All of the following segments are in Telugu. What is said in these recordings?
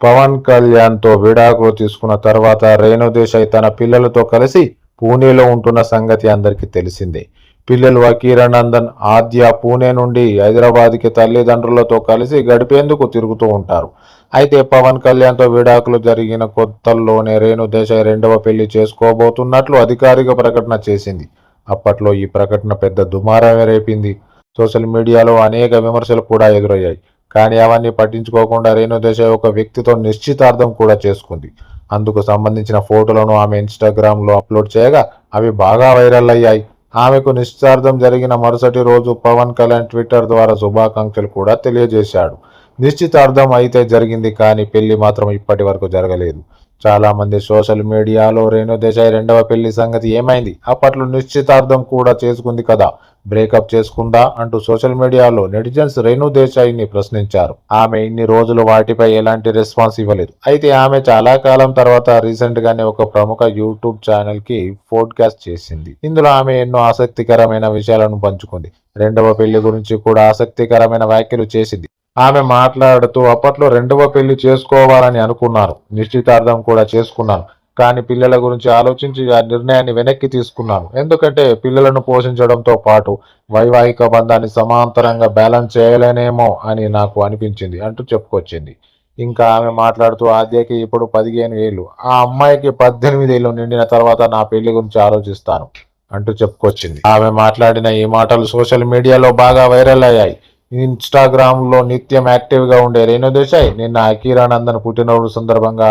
పవన్ కళ్యాణ్తో విడాకులు తీసుకున్న తర్వాత రేణుదేశాయ్ తన పిల్లలతో కలిసి పూణేలో ఉంటున్న సంగతి అందరికీ తెలిసిందే. పిల్లలు వకీరానందన్ ఆద్య పూణే నుండి హైదరాబాద్కి తల్లిదండ్రులతో కలిసి గడిపేందుకు తిరుగుతూ ఉంటారు. అయితే పవన్ కళ్యాణ్తో విడాకులు జరిగిన కొత్తల్లోనే రేణు దేశాయ్ రెండవ పెళ్ళి చేసుకోబోతున్నట్లు అధికారిక ప్రకటన చేసింది. అప్పట్లో ఈ ప్రకటన పెద్ద దుమారమే రేపింది. సోషల్ మీడియాలో అనేక విమర్శలు కూడా ఎదురయ్యాయి. కానీ అవన్నీ పట్టించుకోకుండా రేణు దేశాయ్ ఒక వ్యక్తితో నిశ్చితార్థం కూడా చేసుకుంది. అందుకు సంబంధించిన ఫోటోలను ఆమె ఇన్స్టాగ్రామ్లో అప్లోడ్ చేయగా అవి బాగా వైరల్ అయ్యాయి. ఆమెకు నిశ్చితార్థం జరిగిన మరుసటి రోజు పవన్ కళ్యాణ్ ట్విట్టర్ ద్వారా శుభాకాంక్షలు కూడా తెలియజేశాడు. నిశ్చితార్థం అయితే జరిగింది కానీ పెళ్ళి మాత్రం ఇప్పటి వరకు జరగలేదు. చాలా మంది సోషల్ మీడియాలో రేణు దేశాయ్ రెండవ పెళ్ళి సంగతి ఏమైంది? అప్పట్లో నిశ్చితార్థం కూడా చేసుకుంది కదా. బ్రేకప్ చేసుకుందా అంటూ సోషల్ మీడియాలో నెటిజన్స్ రేణు దేశాయ్ని ప్రశ్నించారు. ఆమె ఇన్ని రోజులు వాటిపై ఎలాంటి రెస్పాన్స్ ఇవ్వలేదు. అయితే ఆమె చాలా కాలం తర్వాత రీసెంట్ గానే ఒక ప్రముఖ యూట్యూబ్ ఛానల్కి పోడ్కాస్ట్ చేసింది. ఇందులో ఆమె ఎన్నో ఆసక్తికరమైన విషయాలను పంచుకుంది. రెండవ పెళ్ళి గురించి కూడా ఆసక్తికరమైన వ్యాఖ్యలు చేసింది. ఆమె మాట్లాడుతూ అప్పట్లో రెండవ పెళ్ళి చేసుకోవాలని అనుకున్నాను నిశ్చితార్థం కూడా చేసుకున్నాను. కానీ పిల్లల గురించి ఆలోచించి ఆ నిర్ణయాన్ని వెనక్కి తీసుకున్నాను. ఎందుకంటే పిల్లలను పోషించడంతో పాటు వైవాహిక బంధాన్ని సమాంతరంగా బ్యాలెన్స్ చేయలేనేమో అని నాకు అనిపించింది అంటూ చెప్పుకొచ్చింది. ఇంకా ఆమె మాట్లాడుతూ ఆద్యకి ఇప్పుడు పదిహేను ఏళ్ళు. ఆ అమ్మాయికి పద్దెనిమిది ఏళ్ళు నిండిన తర్వాత నా పెళ్ళి గురించి ఆలోచిస్తాను అంటూ చెప్పుకొచ్చింది. ఆమె మాట్లాడిన ఈ మాటలు సోషల్ మీడియాలో బాగా వైరల్ అయ్యాయి. ఇన్స్టాగ్రామ్లో నిత్యం యాక్టివ్గా ఉండే రేణు దేశాయ్ నిన్న అకీరానందన్ పుట్టినరోజు సందర్భంగా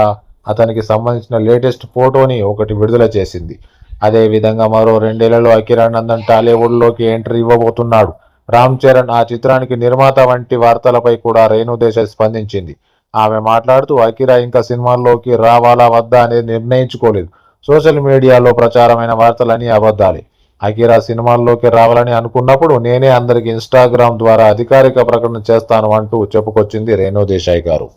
అతనికి సంబంధించిన లేటెస్ట్ ఫోటోని ఒకటి విడుదల చేసింది. అదే విధంగా మరో రెండేళ్ళలో అకిరానందన్ టాలీవుడ్లోకి ఎంట్రీ ఇవ్వబోతున్నాడు. రామ్ చరణ్ ఆ చిత్రానికి నిర్మాత వంటి వార్తలపై కూడా రేణు దేశాయ్ స్పందించింది. ఆమె మాట్లాడుతూ అకిరా ఇంకా సినిమాల్లోకి రావాలా వద్దా అనేది నిర్ణయించుకోలేదు. సోషల్ మీడియాలో ప్రచారమైన వార్తలన్నీ అబద్ధాలే. అకిరా సినిమాల్లోకి రావాలని అనుకున్నప్పుడు నేనే అందరికి ఇన్స్టాగ్రామ్ ద్వారా అధికారిక ప్రకటన చేస్తాను అంటూ చెప్పుకొచ్చింది రేణు దేశాయ్ గారు.